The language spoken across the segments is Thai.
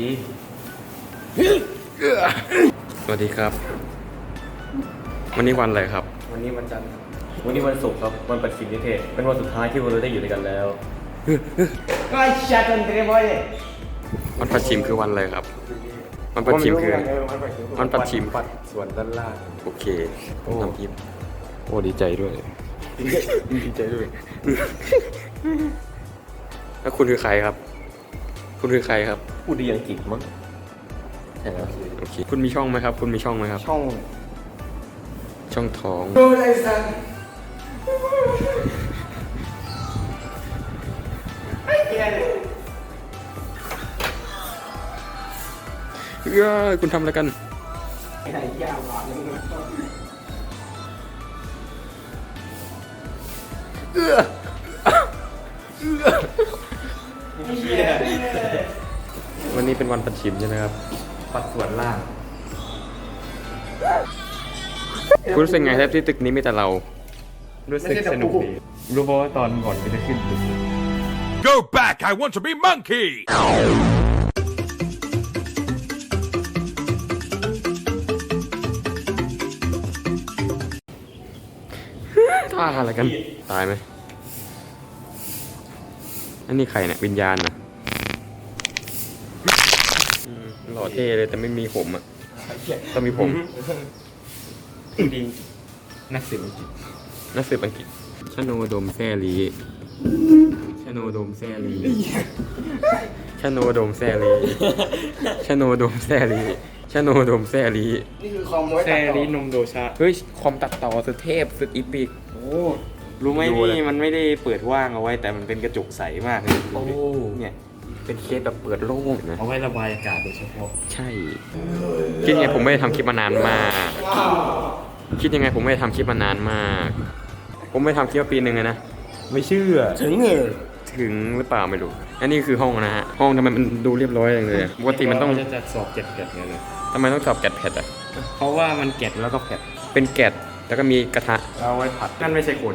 ดี สวัสดีครับ วันนี้วันอะไรครับ วันนี้วันจันทร์วันนี้วันศุกร์ครับ วันปัดสินนิเทศ เป็นวันสุดท้ายที่พวกเราได้อยู่ด้วยกันแล้วก็ชาตันเตรบอยวันปัดชิมคือวันอะไรครับ วันปัดชิมคือ วันปัดชิมปัดส่วนด้านล่าง โอเคน้ำทิปโอ้ดีใจด้วย ดีใจด้วย แล้วคุณคือใครครับ คุณคือใครครับ พูดดีอังกฤษมั้งใช่ไหมโอเคคุณมีช่องไหมครับ คุณมีช่องไหมครับ ช่อง ช่องท้องโดนไอ้สันเอ้ยคุณทำอะไรกันไอ้ยาวะเออ วันนี้เป็นวันปัดฉิมใช่ไหมครับ ปัดส่วนล่าง คุณรู้สึกไงครับที่ตึกนี้มีแต่เรา รู้สึกสนุกดีรู้ป่าว่าตอนก่อนจะขึ้นตึก Go back I want to be monkey ท่าอะไรกัน ตายไหม อันนี้ใครเนี่ยวิญญาณนะหล่อเท่เลยแต่ไม่มีผมอะต้องมีผมดีนักสืบอังกฤษนักสืบอังกฤษชโนโดมแซลีชโนโดมแซลีชโนโดมแซลีชโนโดมแซลีชโนโดมแซลีนี่คือคอมไว้แซตัดต่อลีนมโดชาเฮ้ยคอมตัดต่อสุดเทพสุดอีปิกโอ้ รู้ไหมนี่มันไม่ได้เปิดว่างเอาไว้ แต่มันเป็นกระจกใสมากเลยดูดิเนี่ยเป็นเคสแบบเปิดโล่งนะ เอาไว้ระบายอากาศโดยเฉพาะ ใช่ คิดยังไงผมไม่ได้ทำคลิปมานานมาก คิดยังไงผมไม่ได้ทำคลิปมานานมาก ผมไม่ทำคลิปมาปีหนึ่งเลยนะ ไม่เชื่อ ถึงเออถึงหรือเปล่าไม่รู้ อันนี้คือห้องนะฮะ ห้องทำไมมันดูเรียบร้อยจังเลยปกติมันต้องจะจัดสอบเก็ดแกดเลยทำไมต้องสอบแกดแพดอะเพราะว่ามันเก็ดแล้วก็แกดเป็นแกดแล้วก็มีกระทะ เอาไว้ผัดนั่นไม่ใช่คน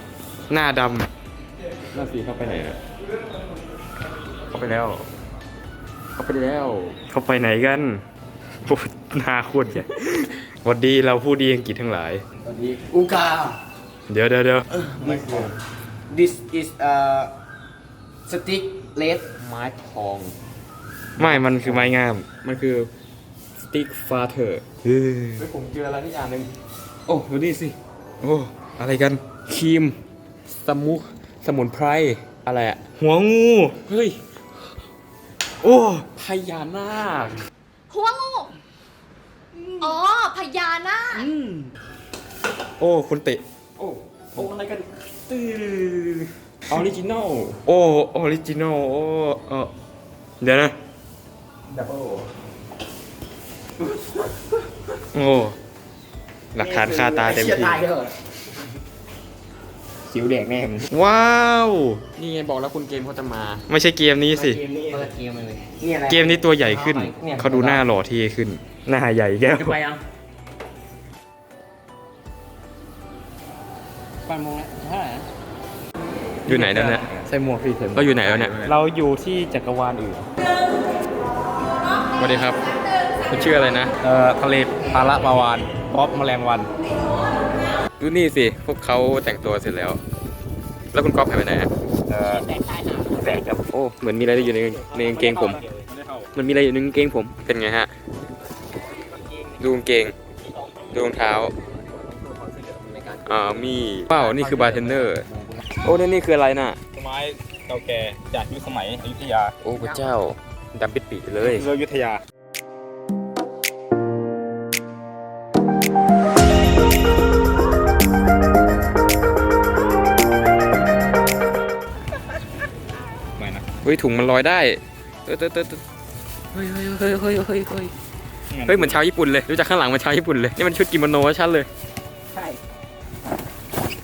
หน้าดำหน้าสีเข้าไปไหนอะเข้าไปแล้ว เข้าไปแล้วเข้าไปไหนกันโอ้หน้าโคตรใหญ่หวัดดีเราผู้ดีอังกฤษทั้งหลาย สวัสดีอูกา เดี๋ยวเดี๋ยวเดี๋ยว this is a stick red ไม้ทอง ไม่มันคือไม้งามมันคือสติ๊กฟาเธอร์เฮ้ยผมเจออะไรที่อย่างหนึ่งโอ้ดูนี่สิ โอ้ อะไรกัน ครีม สมุกสมุนไพรอะไรอะหัวงู เฮ้ย โอ้พญานาคหัวงู อ๋อพญานาคโอ้คุณเตะโอ้โอ้อะไรกันตื้อออริจินอลโอ้ออริจินอลโอ้เออเดี๋ยวนะดับเบิลโอ้หลักฐานคาตาเต็มชี่ยที่ตายเถอะ สิวแดกแน่มึงว้าว นี่ไงบอกแล้วคุณเกมเขาจะมาไม่ใช่เกมนี้สิ เกมนี้เปิดเกมเลยนี่อะไรเกมนี้ตัวใหญ่ขึ้น เขาดูหน้าหล่อเท่ขึ้น หน้าใหญ่แก้วจะไปยังปันโมงแล้วเท่าไหร่นะอยู่ไหนนั่นเนี่ยใส่หมวกสิใส่หมกเราอยู่ไหนแล้วเนี่ย เราอยู่ที่จักรวาลอื่นสวัสดีครับคุณชื่ออะไรนะ เอ่อทะเลพาระปาวานป๊อปแมลงวัน ดูนี่สิ พวกเขาแต่งตัวเสร็จแล้ว แล้วคุณก๊อฟหายไปไหนอะเอ่อแตกกับโอ้ เหมือนมีอะไรอยู่ในในกางเกงผมเหมันมีอะไรอยู่ในกางเกงผม เป็นไงฮะ ดูกางเกง ดูรองเท้าอ่ามีว้าวนี่คือบาร์เทนเนอร์ โอ้นี่นี่คืออะไรน่ะ ไม้เก่าแก่จากยุคสมัยอยุธยา โอ้พระเจ้าดำปิดปีเลยเรืออยุธยา ฮ้ยถุงมันลอยได้เตอะเตอะเตอะเตอะเฮ้ยเฮ้ยเฮ้ยเฮ้ยเฮ้ยเฮ้ยเฮ้ยเหมือนชาวญี่ปุ่นเลยดูจากข้างหลังเหมือนชาวญี่ปุ่นเลยนี่มันชุดกิโมโนชัดเลยใช่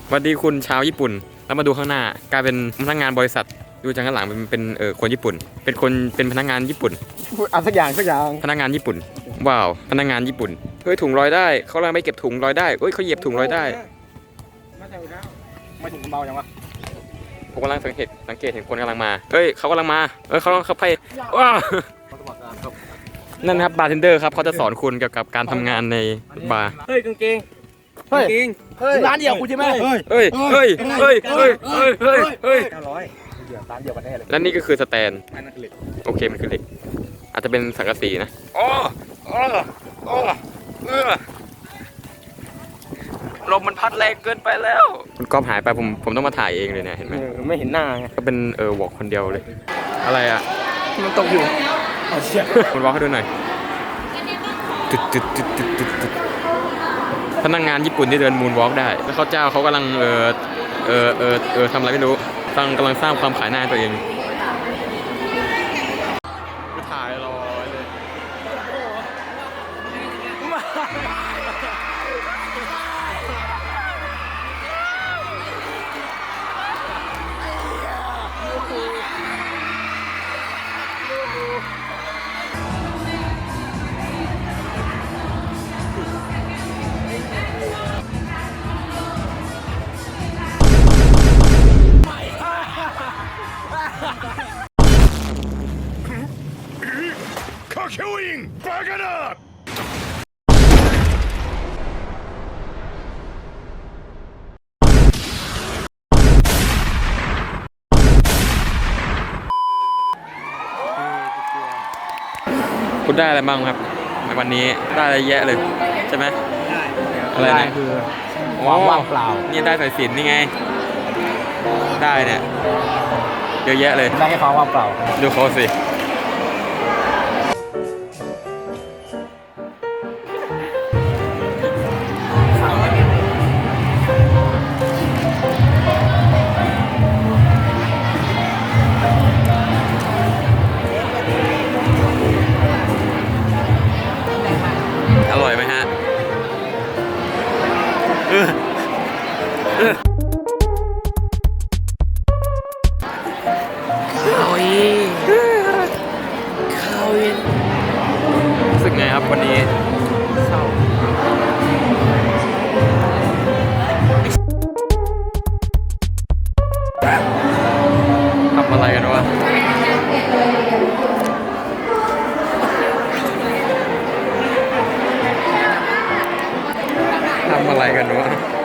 สวัสดีคุณชาวญี่ปุ่น แล้วมาดูข้างหน้ากลายเป็นพนักงานบริษัท ดูจากข้างหลังเป็นเป็นเออคนญี่ปุ่น เป็นคนเป็นพนักงานญี่ปุ่นพูดเอาสักอย่างสักอย่างพนักงานญี่ปุ่นว้าวพนักงานญี่ปุ่นเฮ้ยถุงลอยได้เขากำลังไม่เก็บถุงลอยได้เฮ้ยเขาเหยียบถุงลอยได้มาถึงแล้วมาถึงเบาจังวะ ผมกำลังสังเกตสังเกตเห็นคนกำลังมาเฮ้ยเขากำลังมาเฮ้ยเขาเขาไปว้านั่นนะครับบาร์เทนเดอร์ครับเขาจะสอนคุณเกี่ยวกับการทำงานในบาร์เฮ้ยกางเกงเฮ้ยเฮ้ยร้านเดียวคุณใช่ไหมเฮ้ยเฮ้ยเฮ้ยเฮ้ยเฮ้ยเฮ้ยเฮ้ยร้านเดียวกันแน่เลยและนี่ก็คือสแตนอันนั้นคือเหล็กโอเคมันคือเหล็ก อาจจะเป็นสังกะสีนะอ๋ออ๋ออ๋อ มมันพัดแรงเกินไปแล้ว คุณก๊อฟหายไปผมผมต้องมาถ่ายเองเลยเนี่ยเห็นไหมเออไม่เห็นหน้าไงก็เป็นเออวอล์กคนเดียวเลย อะไรอะ มันตกอยู่เอาเชี่ยคุณวอล์กให้ดูหน่อยตึ๊ดตึ๊ดตึ๊ดตึ๊ดตึ๊ดตึ๊ดพนักงานญี่ปุ่นที่เดินมูนวอล์กได้ แล้วเขาเจ้าเขากำลังเออเออเออเออทำอะไรไม่รู้กำลังกำลังสร้างความขายหน้าให้ตัวเองถ่ายรอเลย Bag it up! คุณได้อะไรบ้างครับในวันนี้ได้อะไรแยะเลย ใช่ไหมอะไรได้เนี่ยคือความว่างเปล่า นี่ได้สายสิญจนนี่ไง ได้เนี่ยเยอะแยะเลย ได้แค่ความว่างเปล่า ดูเขาสิ ยเขาเย็นรู้สึกไงครับวันนี้เศร้าทำอะไรกันวะทำอะไรกันวะ